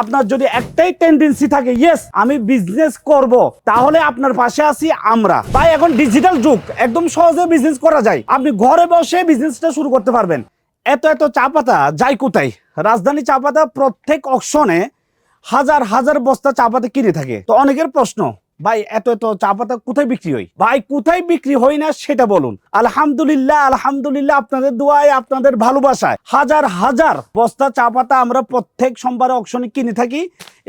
আপনার যদি একটাই টেন্ডেন্সি থাকে ইয়েস আমি বিজনেস করব, তাহলে আপনার পাশে আছি আমরা। তাই এখন ডিজিটাল যুগ, একদম সহজে বিজনেস করা যায়। আপনি ঘরে বসে বিজনেসটা শুরু করতে পারবেন। এত এত চা পাতা যাই কোথায়? রাজধানী চা পাতা প্রত্যেক অকশনে হাজার হাজার বস্তা চা পাতা কিনে থাকে। তো অনেকের প্রশ্ন ভাই, এত এত চা পাতা কোথায় বিক্রি হয়? ভাই, কোথায় বিক্রি হয় না সেটা বলুন। আলহামদুলিল্লাহ আলহামদুলিল্লাহ আপনাদের দোয়ায়, আপনাদের ভালোবাসায় হাজার হাজার বস্তা চা পাতা আমরা প্রত্যেক সোমবারে অকশনে কিনে থাকি।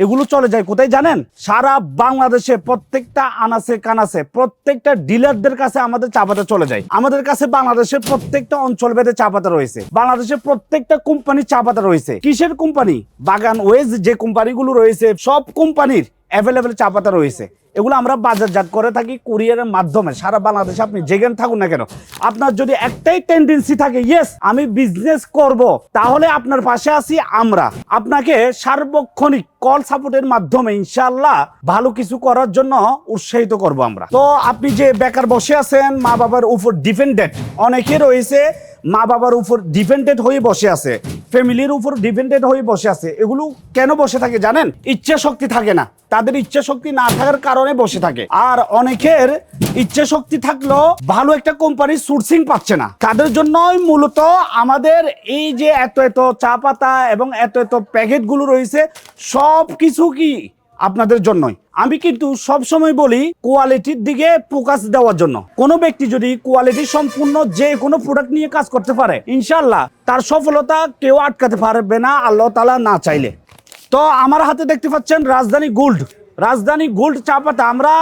এগুলো চলে যায় কোথায় জানেন? সারা বাংলাদেশে প্রত্যেকটা আনাসে কানাসে প্রত্যেকটা ডিলারদের কাছে আমাদের চা পাতা চলে যায়। আমাদের কাছে বাংলাদেশের প্রত্যেকটা অঞ্চল ভেদে চা পাতা রয়েছে। বাংলাদেশের প্রত্যেকটা কোম্পানির চা পাতা রয়েছে। কিসের কোম্পানি? বাগান ওয়েজ যে কোম্পানিগুলো রয়েছে, সব কোম্পানির অ্যাভেলেবেল চা পাতা রয়েছে। এগুলো আমরা বাজারজাত করে থাকি কুরিয়ারের মাধ্যমে। সারা বাংলাদেশে আপনি যেখানে থাকুন না কেন, আপনার যদি একটাই টেন্ডেন্সি থাকে ইয়েস আমি বিজনেস করব তাহলে আপনার পাশে আছি আমরা। আপনাকে সার্বক্ষণিক কল সাপোর্টের মাধ্যমে ইনশাল্লাহ ভালো কিছু করার জন্য উৎসাহিত করব আমরা। তো আপনি যে বেকার বসে আছেন মা বাবার উপর ডিপেন্ডেন্ট অনেকে রয়েছে মা বাবার উপর ডিপেন্ডেন্ট হয়ে বসে আছে ফ্যামিলির উপর ডিপেন্ডেন্ট হয়ে বসে আছে। এগুলো কেন বসে থাকে জানেন? ইচ্ছা শক্তি থাকে না। তাদের ইচ্ছা শক্তি না থাকার কারণে বসে থাকে। আর অনেকের ইচ্ছা শক্তি থাকলেও ভালো একটা কোম্পানির সোর্সিং পাচ্ছে না। তাদের জন্যই মূলত আমাদের এই যে এত এত চা পাতা এবং এত এত প্যাকেটগুলো রয়েছে সব কিছু কি আপনাদের জন্যই? আমি কিন্তু সব সময় বলি কোয়ালিটির দিকে ফোকাস দেওয়ার জন্য। কোনো ব্যক্তি যদি কোয়ালিটি সম্পূর্ণ যে কোনো প্রোডাক্ট নিয়ে কাজ করতে পারে ইনশাল্লাহ তার সফলতা কেউ আটকাতে পারবে না, আল্লাহ তালা না চাইলে। তো আমার হাতে দেখতে পাচ্ছেন রাজধানী গোল্ড। রাজধানী গোল্ড চা পাতা আমরা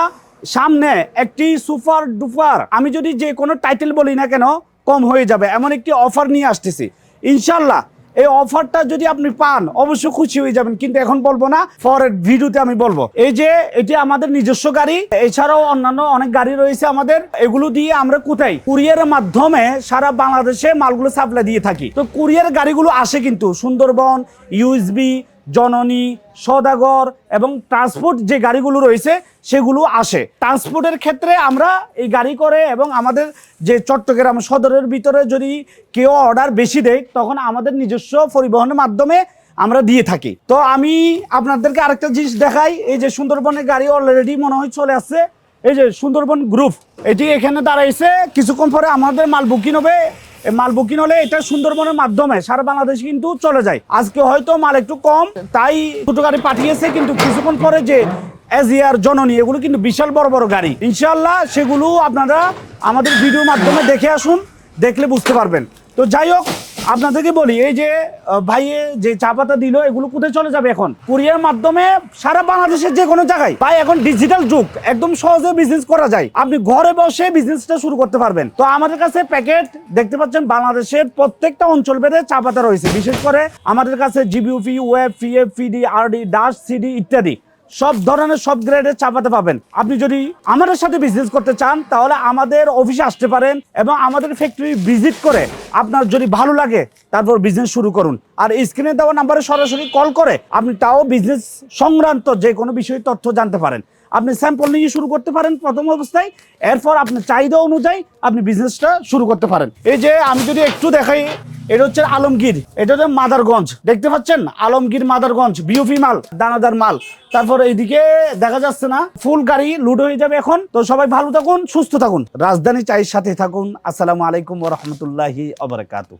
সামনে একটি সুপার ডুপার। আমি যদি যে কোনো টাইটেল বলি না কেন, কম হয়ে যাবে। এমন একটি অফার নিয়ে আসতেছি। ইনশাল্লাহ এই অফারটা যদি আপনি পান, অবশ্যই খুশি হয়ে যাবেন। কিন্তু এখন বলব না, পরের ভিডিওতে আমি বলব। এই যে, এটি আমাদের নিজস্ব গাড়ি। এছাড়াও অন্যান্য অনেক গাড়ি রয়েছে আমাদের। এগুলো দিয়ে আমরা কোথায়? কুরিয়ারের মাধ্যমে সারা বাংলাদেশে মালগুলো সাপ্লাই দিয়ে থাকি। তো কুরিয়ার গাড়িগুলো আসে কিন্তু সুন্দরবন ইউএসবি জননী, সদাগর এবং ট্রান্সপোর্ট যে গাড়িগুলো রয়েছে, সেগুলো আসে। ট্রান্সপোর্টের ক্ষেত্রে আমরা এই গাড়ি করে এবং আমাদের যে চট্টগ্রাম সদরের ভিতরে যদি কেউ অর্ডার বেশি দেয়, তখন আমাদের নিজস্ব পরিবহনের মাধ্যমে আমরা দিয়ে থাকি। তো আমি আপনাদেরকে আরেকটা জিনিস দেখাই, এই যে সুন্দরবনের গাড়ি অলরেডি মনে হয় চলে আসছে। এই যে সুন্দরবন গ্রুপ, এটি এখানে দাঁড়াইছে। কিছুক্ষণ পরে আমাদের মাল বুকিং হবে। মাল বুকিং হলে এটা সুন্দরবনের মাধ্যমে সারা বাংলাদেশ কিন্তু চলে যায়। আজকে হয়তো মাল একটু কম, তাই ছোট গাড়ি পাঠিয়েছে, কিন্তু কিছুক্ষণ পরে যে এজিয়ার জননী, এগুলো কিন্তু বিশাল বড় বড় গাড়ি। ইনশাল্লাহ সেগুলো আপনারা আমাদের ভিডিওর মাধ্যমে দেখে আসুন, দেখলে বুঝতে পারবেন। তো যাই হোক আপনাদেরকে বলি, এই যে ভাইয়ে যে চা পাতা দিল, এগুলো কোথায় চলে যাবে এখন? কুরিয়ার মাধ্যমে সারা বাংলাদেশের যে কোনো জায়গায়। ভাই, এখন ডিজিটাল যুগ, একদম সহজে বিজনেস করা যায়। আপনি ঘরে বসে বিজনেসটা শুরু করতে পারবেন। তো আমাদের কাছে প্যাকেট দেখতে পাচ্ছেন বাংলাদেশের প্রত্যেকটা অঞ্চল ভেদে চা পাতা রয়েছে। বিশেষ করে আমাদের কাছে জিবিউপি ওয়েব পিএফ পিডি আরডি ডাস সিডি ইত্যাদি। সব ধরনের সব গ্রেডের চাপাতে পাবেন আপনি যদি আমাদের সাথে বিজনেস করতে চান, তাহলে আমাদের অফিসে আসতে পারেন এবং আমাদের ফ্যাক্টরি ভিজিট করে আপনার যদি ভালো লাগে, তারপর বিজনেস শুরু করুন। আর স্ক্রিনে দেওয়া নাম্বারে সরাসরি কল করে আপনি তাও বিজনেস সংক্রান্ত যে কোনো বিষয়ে তথ্য জানতে পারেন। আপনি স্যাম্পল নিয়ে শুরু করতে পারেন প্রথম অবস্থায়, এরপর আপনার চাহিদা অনুযায়ী আপনি বিজনেসটা শুরু করতে পারেন। এই যে আমি যদি একটু দেখাই, এটা হচ্ছে আলমগীর, এটা হচ্ছে মাদারগঞ্জ, দেখতে পাচ্ছেন? আলমগীর মাদারগঞ্জ বিউপি মাল, দানাদার মাল। তারপর এইদিকে দেখা যাচ্ছে না, ফুল গাড়ি লুট হয়ে যাবে এখন। তো সবাই ভালো থাকুন, সুস্থ থাকুন। রাজধানী চাইয়ের সাথে থাকুন। আসসালামু আলাইকুম রহমতুল্লাহি আবরাকাতু